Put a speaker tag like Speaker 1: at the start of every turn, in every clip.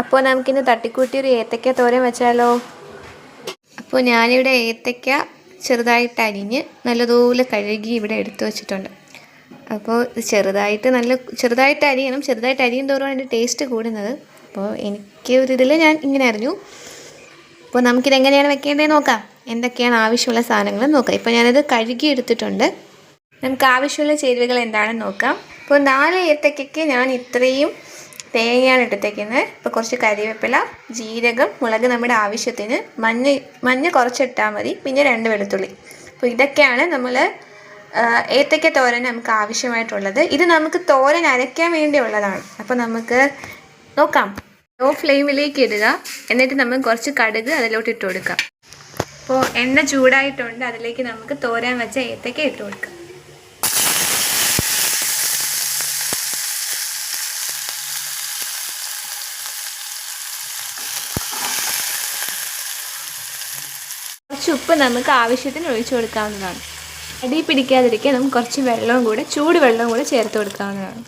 Speaker 1: അപ്പോൾ നമുക്കിന്ന് തട്ടിക്കൂട്ടി ഒരു ഏത്തക്ക തോരൻ വെച്ചാലോ? അപ്പോൾ ഞാനിവിടെ ഏത്തക്ക ചെറുതായിട്ട് അരിഞ്ഞ് നല്ലതുപോലെ കഴുകി ഇവിടെ എടുത്തു വെച്ചിട്ടുണ്ട്. അപ്പോൾ ചെറുതായിട്ട് നല്ല ചെറുതായിട്ട് അരിയണം. ചെറുതായിട്ട് അരിയും തോറും അതിന്റെ ടേസ്റ്റ് കൂടുന്നത്. അപ്പോൾ എനിക്ക് ഒരു ഇതിൽ ഞാൻ ഇങ്ങനെ അറിഞ്ഞു അപ്പോൾ നമുക്കിത് എങ്ങനെയാണ് വെക്കേണ്ടത് നോക്കാം. എന്തൊക്കെയാണ് ആവശ്യമുള്ള സാധനങ്ങൾ നോക്കാം. ഇപ്പോൾ ഞാനത് കഴുകി എടുത്തിട്ടുണ്ട്. നമുക്ക് ആവശ്യമുള്ള ചേരുവകൾ എന്താണെന്ന് നോക്കാം. അപ്പോൾ നാല് ഏത്തക്കയ്ക്ക് ഞാൻ ഇത്രയും തേങ്ങയാണ് ഇട്ടിട്ടേക്കുന്നത് ഇപ്പോൾ കുറച്ച് കരിവേപ്പില ജീരകം മുളക് നമ്മുടെ ആവശ്യത്തിന്. മഞ്ഞ മഞ്ഞ കുറച്ചിട്ടാൽ മതി. പിന്നെ രണ്ട് വെളുത്തുള്ളി. അപ്പോൾ ഇതൊക്കെയാണ് നമ്മൾ ഏത്തക്ക തോരൻ നമുക്ക് ആവശ്യമായിട്ടുള്ളത്. ഇത് നമുക്ക് തോരൻ അരയ്ക്കാൻ വേണ്ടിയുള്ളതാണ് അപ്പോൾ നമുക്ക് നോക്കാം. ലോ ഫ്ലെയിമിലേക്ക് ഇടുക. എന്നിട്ട് നമ്മൾ കുറച്ച് കടുക് അതിലോട്ട് ഇട്ട് കൊടുക്കാം. അപ്പോൾ എണ്ണ ചൂടായിട്ടുണ്ട്. അതിലേക്ക് നമുക്ക് തോരാൻ വെച്ച ഏത്തക്ക ഇട്ട് കൊടുക്കാം. കുറച്ച് ഉപ്പ് നമുക്ക് ആവശ്യത്തിന് ഒഴിച്ചു കൊടുക്കാവുന്നതാണ്. അടി പിടിക്കാതിരിക്കാൻ നമുക്ക് കുറച്ച് വെള്ളവും കൂടെ ചൂട് വെള്ളവും കൂടെ ചേർത്ത് കൊടുക്കാവുന്നതാണ്.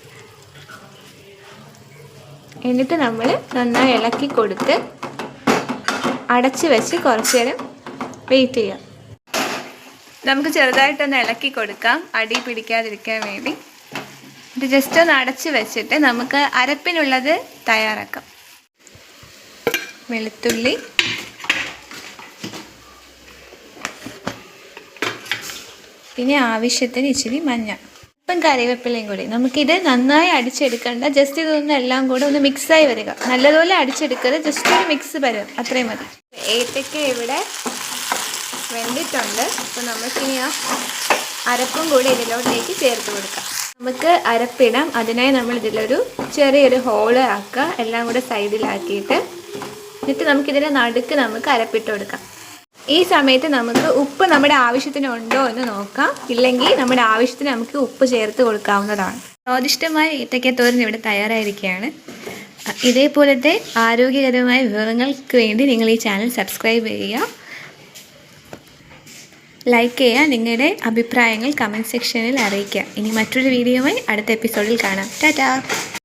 Speaker 1: എന്നിട്ട് നമ്മൾ നന്നായി ഇളക്കി കൊടുത്ത് അടച്ച് വെച്ച് കുറച്ച് നേരം വെയിറ്റ് ചെയ്യാം. നമുക്ക് ചെറുതായിട്ടൊന്ന് ഇളക്കി കൊടുക്കാം അടി പിടിക്കാതിരിക്കാൻ വേണ്ടി. ഇത് ജസ്റ്റ് ഒന്ന് അടച്ച് വെച്ചിട്ട് നമുക്ക് അരപ്പിനുള്ളത് തയ്യാറാക്കാം. വെളുത്തുള്ളി പിന്നെ ആവശ്യത്തിന് ഇച്ചിരി മഞ്ഞ. ഇപ്പം കറിവേപ്പിലയും കൂടി. നമുക്കിത് നന്നായി അടിച്ചെടുക്കേണ്ട. ജസ്റ്റ് ഇതൊന്നും എല്ലാം കൂടെ ഒന്ന് മിക്സായി വരിക. നല്ലതുപോലെ അടിച്ചെടുക്കരുത്. ജസ്റ്റ് ഒരു മിക്സ് വരും അത്രയും മതി. ഏത്തക്ക ഇവിടെ വെന്തിട്ടുണ്ട്. അപ്പോൾ നമുക്കിനി ആ അരപ്പും കൂടി ഇതിലോട്ടേക്ക് ചേർത്ത് കൊടുക്കാം. നമുക്ക് അരപ്പിടാം. അതിനായി നമ്മൾ ഇതിലൊരു ചെറിയൊരു ഹോൾ ആക്കുക. എല്ലാം കൂടെ സൈഡിലാക്കിയിട്ട് എന്നിട്ട് നമുക്കിതിന്റെ നടുക്ക് നമുക്ക് അരപ്പിട്ട് കൊടുക്കാം. ഈ സമയത്ത് നമുക്ക് ഉപ്പ് നമ്മുടെ ആവശ്യത്തിന് ഉണ്ടോ എന്ന് നോക്കാം. ഇല്ലെങ്കിൽ നമ്മുടെ ആവശ്യത്തിന് നമുക്ക് ഉപ്പ് ചേർത്ത് കൊടുക്കാവുന്നതാണ്. സ്വാദിഷ്ടമായ ഈത്തക്കത്തോരൻ ഇവിടെ തയ്യാറായിരിക്കുകയാണ്. ഇതേപോലത്തെ ആരോഗ്യകരമായ വിഭവങ്ങൾക്ക് വേണ്ടി നിങ്ങൾ ഈ ചാനൽ സബ്സ്ക്രൈബ് ചെയ്യുക. ലൈക്ക് ചെയ്യുക നിങ്ങളുടെ അഭിപ്രായങ്ങൾ കമന്റ് സെക്ഷനിൽ അറിയിക്കുക. ഇനി മറ്റൊരു വീഡിയോയുമായി അടുത്ത എപ്പിസോഡിൽ കാണാം. ടാറ്റാ